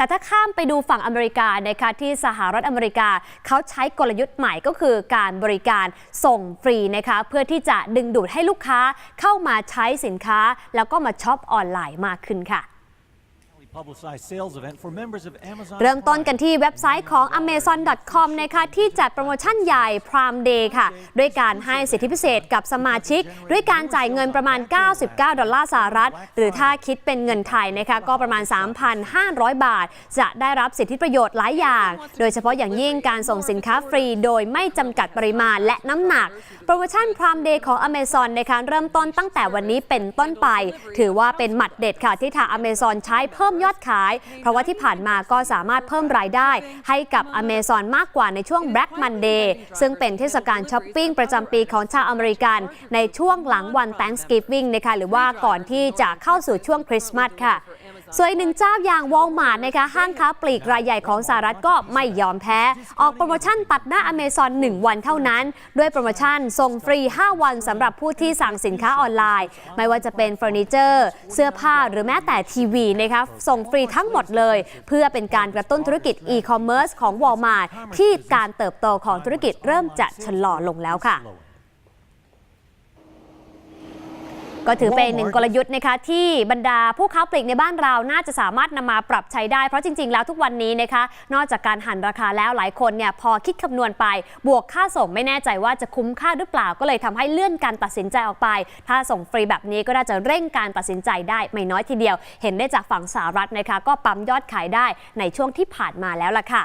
แต่ถ้าข้ามไปดูฝั่งอเมริกานะคะที่สหรัฐอเมริกาเขาใช้กลยุทธ์ใหม่ก็คือการบริการส่งฟรีนะคะเพื่อที่จะดึงดูดให้ลูกค้าเข้ามาใช้สินค้า แล้วก็มาช็อปออนไลน์มากขึ้นค่ะ เริ่มต้นกันที่เว็บไซต์ของ amazon.com นะคะที่จัดโปรโมชั่นใหญ่ Prime Day ค่ะ ด้วยการให้สิทธิพิเศษกับสมาชิก ด้วยการจ่ายเงินประมาณ 99 ดอลลาร์สหรัฐ หรือถ้าคิดเป็นเงินไทยนะคะก็ประมาณ 3,500 บาท จะได้รับสิทธิประโยชน์หลายอย่าง โดยเฉพาะอย่างยิ่งการส่งสินค้าฟรี โดยไม่จำกัดปริมาณและน้ำหนัก โปรโมชั่น Prime Day ของ Amazon นะคะเริ่มต้นตั้งแต่วันนี้เป็นต้นไป ถือว่าเป็นหมัดเด็ดค่ะที่ทาง Amazon ใช้เพิ่มยอดขาย เพราะว่าที่ผ่านมาก็สามารถเพิ่มรายได้ให้กับอเมซอนมากกว่าในช่วง Black Monday ซึ่งเป็นเทศกาลช้อปปิ้งประจำปีของชาวอเมริกัน ในช่วงหลังวัน Thanksgiving นะคะหรือว่าก่อนที่จะเข้าสู่ช่วงคริสต์มาสค่ะ ส่วนอีกหนึ่งเจ้าอย่างวอลมาร์ทนะคะห้างค้าปลีกรายใหญ่ของสหรัฐก็ไม่ยอมแพ้ ออกโปรโมชั่นตัดหน้า Amazon 1วันเท่านั้น ด้วยโปรโมชั่นส่งฟรี 5 วันสำหรับผู้ที่สั่งสินค้าออนไลน์ ไม่ว่าจะเป็นเฟอร์นิเจอร์ เสื้อผ้าหรือแม้แต่ทีวีนะคะส่งฟรีทั้งหมดเลย เพื่อเป็นการกระตุ้นธุรกิจอีคอมเมิร์ซของวอลมาร์ทที่การเติบโตของธุรกิจเริ่มจะชะลอลงแล้วค่ะ ก็ถือเป็นหนึ่งกลยุทธ์นะคะที่บรรดาผู้ค้าปลีกในบ้านเราน่าจะสามารถนำมาปรับใช้ได้ เพราะจริง ๆ แล้วทุกวันนี้นะคะ นอกจากการหันราคาแล้วหลายคนเนี่ยพอคิดคำนวณไป บวกค่าส่งไม่แน่ใจว่าจะคุ้มค่าหรือเปล่าก็เลยทำให้เลื่อนการตัดสินใจออกไป ถ้าส่งฟรีแบบนี้ก็น่าจะเร่งการตัดสินใจได้ไม่น้อยทีเดียว เห็นได้จากฝั่งสหรัฐนะคะ ก็ปั๊มยอดขายได้ในช่วงที่ผ่านมาแล้วล่ะค่ะ